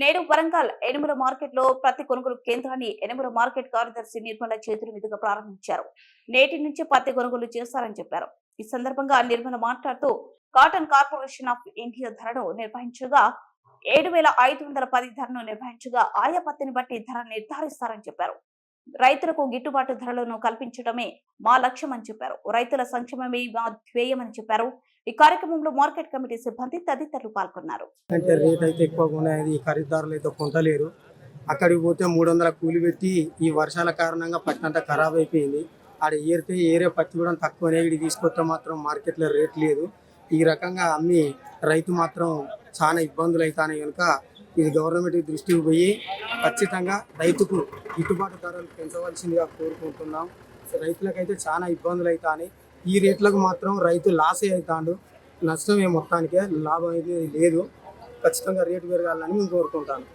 నేడు వరంగల్ ఎనుమల మార్కెట్లో పత్తి కొనుగోలు కేంద్రాన్ని ఎనుమల మార్కెట్ కార్యదర్శి నిర్మల చేతుల మీదుగా ప్రారంభించారు. నేటి నుంచి పత్తి కొనుగోలు చేస్తారని చెప్పారు. ఈ సందర్భంగా నిర్మల మాట్లాడుతూ కాటన్ కార్పొరేషన్ ఆఫ్ ఇండియా ధరను నిర్వహించగా ఏడు వేల ఐదు వందల పది ధరను నిర్వహించగా ఆయా పత్తిని బట్టి ధర నిర్ధారిస్తారని చెప్పారు. రైతులకు గిట్టుబాటు ధరలను కల్పించడమే మా లక్ష్యం అని చెప్పారు. రైతుల సంక్షేమమే మా ధ్యేయమని చెప్పారు. ఈ కార్యక్రమంలో మార్కెట్ కమిటీ సిబ్బంది తదితరులు పాల్గొన్నారు. అంటే రేట్ అయితే ఎక్కువగా ఉన్నాయి ఈ ఖరీదారులు అయితే కొంటలేరు. అక్కడికి పోతే మూడు వందల కూలి పెట్టి ఈ వర్షాల కారణంగా పత్తి అంతా ఖరాబ్ అయిపోయింది. ఆడ ఏరితే ఏరే పత్తి కూడా తక్కువనే ఇది తీసుకొస్తే మాత్రం మార్కెట్లో రేట్ లేదు. ఈ రకంగా అమ్మి రైతు మాత్రం చాలా ఇబ్బందులు అవుతాయి కనుక ఇది గవర్నమెంట్ దృష్టికి పోయి ఖచ్చితంగా రైతుకు గిట్టుబాటు ధరలు పెంచవలసిందిగా కోరుకుంటున్నాం. రైతులకైతే చాలా ఇబ్బందులు అవుతాయి ఈ రేట్లకు మాత్రం రైతు లాసే అవుతాడు. నష్టమే మొత్తానికే లాభం అయితే లేదు. ఖచ్చితంగా రేటు పెరగాలని మేము కోరుకుంటాను.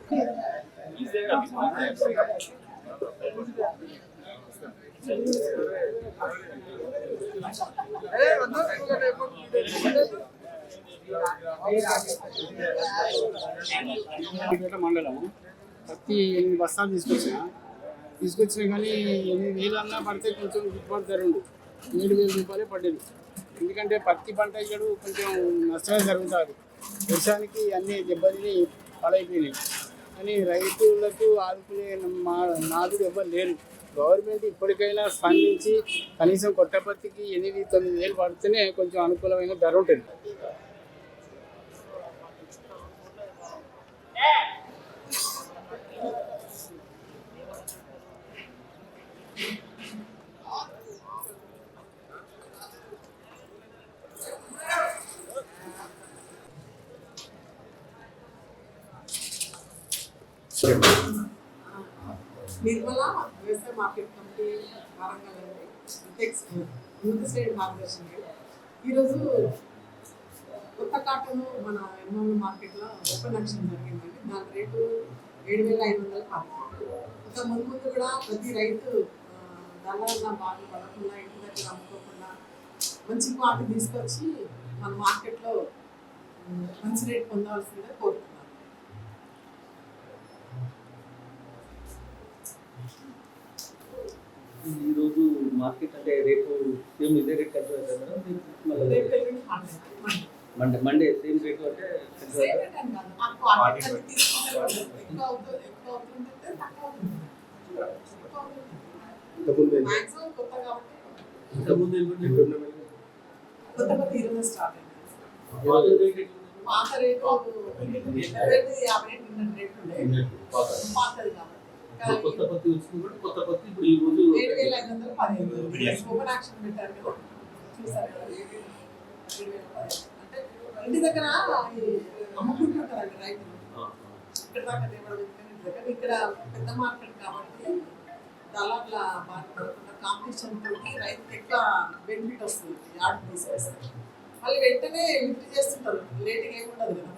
మండలం ప్రతి ఎనిమిది బస్తాలు తీసుకొచ్చిన. తీసుకొచ్చినా కానీ ఎనిమిది వేలు అన్నా పడితే కొంచెం గిట్టుబాటు ధర ఏడు వేల రూపాయలే పడ్డది. ఎందుకంటే పత్తి పంట ఇక్కడ కొంచెం నష్టమే జరుగుతుంది. దేశానికి అన్ని దెబ్బతిని పాడైపోయినాయి కానీ రైతులకు ఆదుకునే మా నాదుడు ఎవ్వరు లేరు. గవర్నమెంట్ ఇప్పటికైనా స్పందించి కనీసం కొత్త పత్తికి ఎనిమిది తొమ్మిది వేలు పడితేనే కొంచెం అనుకూలమైన ధర ఉంటుంది. నిర్మల వ్యవసాయ మార్కెట్ కమిటీ వరంగల్ ముందు సైడ్ మార్గదర్శన్ ఈరోజు కొత్త కాటన్ మన ఎన్నోళ్ళ మార్కెట్లో ఓపెన్ యాక్షన్ జరిగిందండి. దాని రేటు ఏడు వేల ఐదు వందల పది ఇంకా ముందు ముందు కూడా ప్రతి రైతు దళారుగా బాగా పడకుండా ఇంటి దగ్గర అమ్ముకోకుండా మంచి క్వాలిటీ తీసుకొచ్చి మన మార్కెట్లో మంచి రేట్ పొందవలసిందిగా కోరుతున్నాను ఈ రోజు మార్కెట్ అంటే రేపు సేమ్ ఇదే రేట్ అవుతుంది మేడం? సేమ్ రేట్ అంటే. పాత రేట్ యాభై ఉండే. పాతది. కొత్త పత్తి వచ్చింది కూడా కొత్త పత్తి ఇప్పుడు ఈ రోజు ఏడు వేల ఐదు వందలు పదిహేను ఓపెన్ యాక్షన్ పెట్టారు. అంటే ఇంటి దగ్గర అమ్ముకుంటారు కదండి రైతులు. ఇక్కడ దాకా దగ్గర ఇక్కడ పెద్ద మార్కెట్ కాబట్టి దళార్ల పడకుండా కాంపిటీషన్ తోటి రైతుకి ఎక్కువ బెనిఫిట్ వస్తుంది యాడ్ తీసుకొస్తే మళ్ళీ వెంటనే విక్రీ చేస్తుంటారు లేట్గా ఏమి ఉండదు కదా.